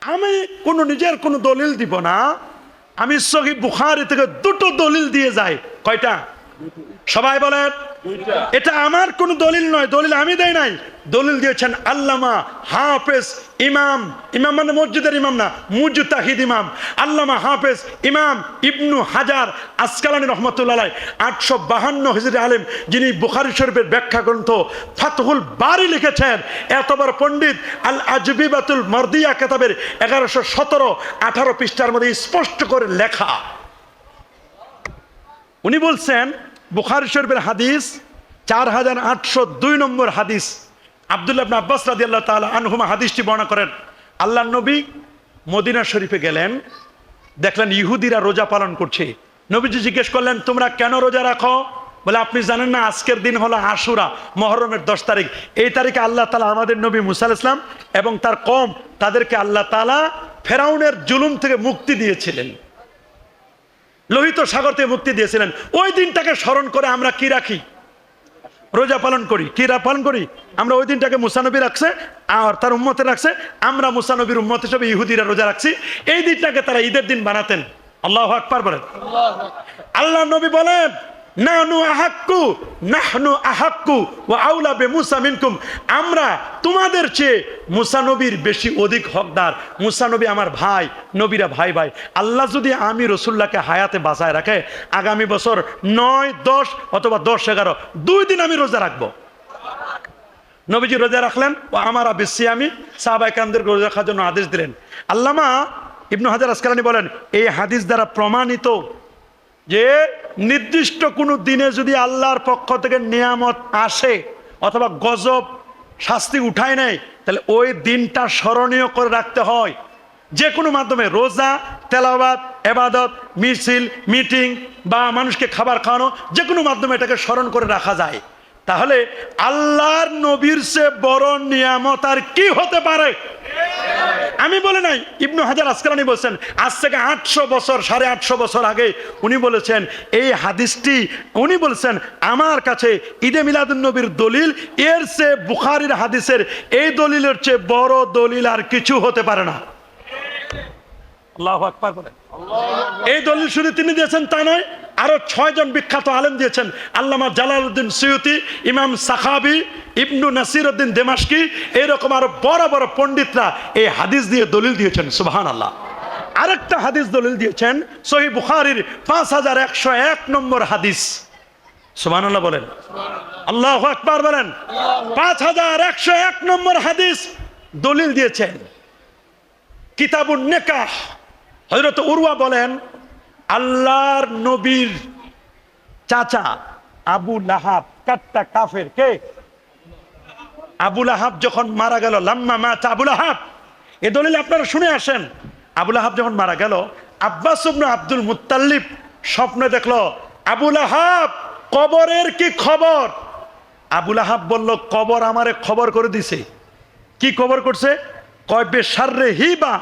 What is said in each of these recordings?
আমি কোনো নিজের কোনো দলিল দিব না। আমি সহি বুখারি থেকে দুটো দলিল দিয়ে যাই। কয়টা? সবাই বলেন এটা আমার কোনো দলিল নয় দলিল আমি দেই নাই। দলিল দিয়েছেন আল্লামা হাফেজ ইমাম ইমাম মানে মসজিদের ইমাম না মুজতাহিদ ইমাম। আল্লামা হাফেজ ইমাম ইবনু হাজার আসকালানি রহমতুল্লাহ আটশো বাহান্ন হিজরি আলেম যিনি বুখারি শরীফের ব্যাখ্যা গ্রন্থ ফাতহুল বারি লিখেছেন। এত বড় পণ্ডিত আল আজবিবাতুল মর্দিয়া কেতাবের এগারোশো সতেরো আঠারো পৃষ্ঠার মধ্যে স্পষ্ট করে লেখা। উনি বলছেন বুখারি শরীফের হাদিস, চার হাজার আটশো দুই নম্বর হাদিস। আবদুল্লাহ আব্বাস রাদি আল্লাহ তালা আনহুমা হাদিসটি বর্ণনা করেন আল্লাহ নবী মদিনা শরীফে গেলেন, দেখলেন ইহুদিরা রোজা পালন করছে। নবীজি জিজ্ঞেস করলেন, তোমরা কেন রোজা রাখো? বলে, আপনি জানেন না, আজকের দিন হলো আশুরা, মহরমের দশ তারিখ। এই তারিখে আল্লাহ তালা আমাদের নবী মুসাল ইসলাম এবং তার কম তাদেরকে আল্লাহ তালা ফেরাউনের জুলুম থেকে মুক্তি দিয়েছিলেন। লোহিত সাগর থেকে মুক্তি দিয়েছিলেন। ওই দিনটাকে স্মরণ করে আমরা কি রাখি? রোজা পালন করি। কি পালন করি? আমরা ওই দিনটাকে মুসানবী রাখছে আর তার উম্মতে রাখছে আমরা মুসানবীর উম্মত হিসেবে ইহুদিরা রোজা রাখছি। এই দিনটাকে তারা ঈদের দিন বানাতেন। আল্লাহ আকবার বলেন। আল্লাহ নবী বলেন আমরা তোমাদের চেয়ে মুসা নবীর বেশি অধিক হকদার। মুসা নবী আমার ভাই, নবীরা ভাই ভাই। আল্লাহ যদি আমি রসুল্লাহকে হায়াতে বাঁচায় রাখে, আগামী বছর নয়, দশ অথবা দশ, এগারো, দুই দিন আমি রোজা রাখব। নবীজি রোজা রাখলেন, ও আমার বেশি আমি সাহাবাই কামদের রোজা রাখার জন্য আদেশ দিলেন। আল্লামা ইবনু হাজার আসকালানি বলেন, এই হাদিস দ্বারা প্রমাণিত যে নির্দিষ্ট কোনো দিনে যদি আল্লাহর পক্ষ থেকে নিয়ামত আসে অথবা গজব শাস্তি উঠায় নেয় তাহলে ওই দিনটা স্মরণীয় করে রাখতে হয়। যে কোনো মাধ্যমে রোজা তেলাবাদ এবাদত, মিছিল, মিটিং বা মানুষকে খাবার খাওয়ানো, যে কোনো মাধ্যমে এটাকে স্মরণ করে রাখা যায়। তাহলে আল্লাহর নবীর সে বড় নিয়ামত আর কি হতে পারে? আমি বলে নাই, ইবনু হাজার আসকালানি বলছেন, আজ থেকে আটশো বছর, সাড়ে আটশো বছর আগে উনি বলেছেন, এই হাদিসটি উনি বলছেন, আমার কাছে ঈদে মিলাদুন নবীর দলিল, এর চেয়ে বুখারির হাদিসের এই দলিলের চেয়ে বড় দলিল আর কিছু হতে পারে না। আল্লাহ বলেন। এই দলিল শুধু তিনি দিয়েছেন তা নয় আরও ছয় জন বিখ্যাত আলেম দিয়েছেন। আল্লামা জালালউদ্দিন সৈয়তি ইমাম সাখাবি, ইবনু নাসির উদ্দিন দেমাশকি এরকম আরও বড় বড় পণ্ডিতরা এই হাদিস দিয়ে দলিল দিয়েছেন সুবাহান আল্লাহ আরেকটা হাদিস দলিল দিয়েছেন সহি বুখারির পাঁচ হাজার একশো এক নম্বর হাদিস। আল্লাহ বলেন। আল্লাহ আকবার বলেন। পাঁচ হাজার একশো এক নম্বর হাদিস দলিল দিয়েছেন। কিতাবুন নেকাহ। হজরত উরওয়া বলেন আল্লাহর নবীর চাচা আবু লাহাব, কাট্টা কাফের, কে? আবু লাহাব যখন মারা গেল, লাম্মা মাতা আবু লাহাব। এ দলিল আপনারা শুনে আসেন। আবু লাহাব যখন মারা গেল, আব্বাস আব্দুল মুত্তাল্লিব স্বপ্নে দেখল, আবু লাহাব, কবরের কি খবর? আবু লাহাব বলল, কবর আমারে খবর করে দিছে। কি খবর করছে? কয় বেসারে হিবা,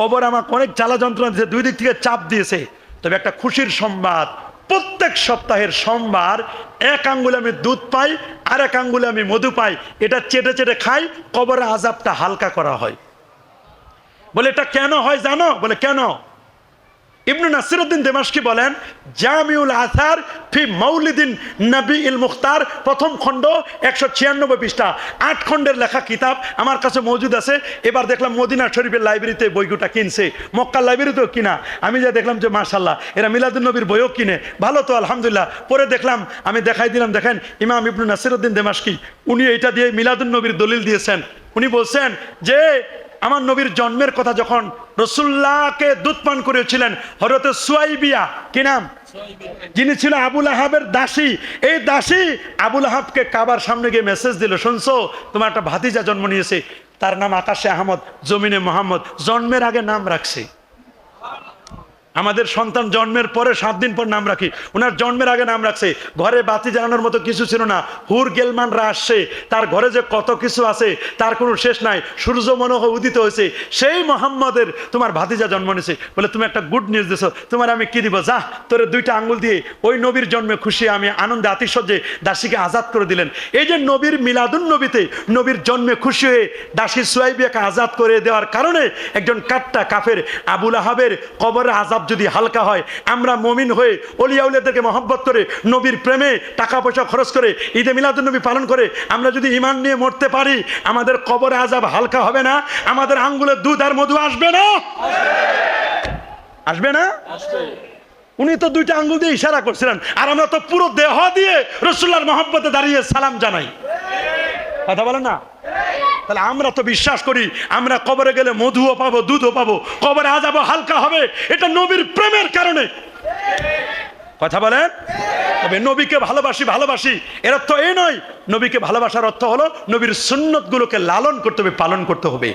কবর আমাকে অনেক জ্বালা যন্ত্রণা দিয়েছে দুই দিক থেকে চাপ দিয়েছে। তবে একটা খুশির সংবাদ। প্রত্যেক সপ্তাহের সোমবার এক আঙ্গুলে আমি দুধ পাই আর এক আঙ্গুলে আমি মধু পাই। এটা চেটে চেটে খাই, কবরের আজাবটা হালকা করা হয়। বলে, এটা কেন হয় জানো? বলে, কেন? ইবনু নাসিরউদ্দিন দেমাশকি বলেন, জামিউল আসার ফি মৌলিদিন নবী ইল মুখতার প্রথম খণ্ড, একশো ছিয়ানব্বই পৃষ্ঠা। আট খণ্ডের লেখা কিতাব আমার কাছে মজুদ আছে। এবার দেখলাম মদিনা শরীফের লাইব্রেরিতে বইগুটা কিনছে। মক্কার লাইব্রেরিতেও কিনা। আমি যা দেখলাম যে মাশাল্লাহ এরা মিলাদুল নবীর বইও কিনে। ভালো তো, আলহামদুলিল্লাহ। পরে দেখলাম, আমি দেখাই দিলাম, দেখেন, ইমাম ইবনু নাসিরউদ্দিন দেমাশকি, উনি এটা দিয়ে মিলাদুল নবীর দলিল দিয়েছেন। উনি বলছেন যে আমার নবীর জন্মের কথা যখন রসুল্লাহকে দুধ পান করেছিলেন হরতে সুয়াইবিয়া, কি নাম? যিনি ছিল আবুল আহাবের দাসী, এই দাসী আবুল আহাবকে কাবার সামনে গিয়ে মেসেজ দিল, শুনছো, তোমার একটা ভাতিজা জন্ম নিয়েছে, তার নাম আকাশে আহমদ, জমিনে মোহাম্মদ, জন্মের আগে নাম রাখছে। আমাদের সন্তান জন্মের পরে সাত দিন পর নাম রাখি। ওনার জন্মের আগে নাম রাখছে। ঘরে বাতি জ্বালানোর মতো কিছু ছিল না। হুর গেলমানরা আসছে। তার ঘরে যে কত কিছু আছে, তার কোনো শেষ নাই। সূর্য মনে হয় উদিত হয়েছে। সেই মোহাম্মদের তোমার ভাতিজা জন্ম নিয়েছে। বলে, তুমি একটা গুড নিউজ দিছো। তোমার আমি কি দিব? যা, তোরে দুইটা আঙ্গুল দিয়ে ওই নবীর জন্মে খুশি আমি আনন্দে আতিশয্যে দাসীকে আজাদ করে দিলেন। এই যে নবীর মিলাদুন নবীতে নবীর জন্মে খুশি হয়ে দাসী সুয়াইবিয়াকে আজাদ করে দেওয়ার কারণে একজন কাট্টা কাফের আবুল আহাবের কবরের আজাব যদি হালকা হয়, আমরা মমিন হয়ে অলিয়াউলিয়াদেরকে মহব্বত করে, নবীর প্রেমে টাকা পয়সা খরচ করে, ঈদে মিলাদুন নবী পালন করে, আমরা যদি ইমান নিয়ে মরতে পারি, আমাদের কবরে আজাব হালকা হবে না, আমাদের আঙ্গুলের দুধ আর মধু আসবে না? আসবে না? উনি তো দুইটা আঙ্গুল দিয়ে ইশারা করছিলেন, আর আমরা তো পুরো দেহ দিয়ে রসুল্লার মহব্বতে দাঁড়িয়ে সালাম জানাই। কথা বলেন না? তাহলে আমরা তো বিশ্বাস করি, আমরা কবরে গেলে মধুও পাবো, দুধও পাবো, কবরে আজাবো হালকা হবে, এটা নবীর প্রেমের কারণে। কথা বলেন? তবে নবীকে ভালোবাসি ভালোবাসি, এর অর্থ এই নয়, নবীকে ভালোবাসার অর্থ হলো নবীর সুন্নত গুলোকে লালন করতে হবে, পালন করতে হবে।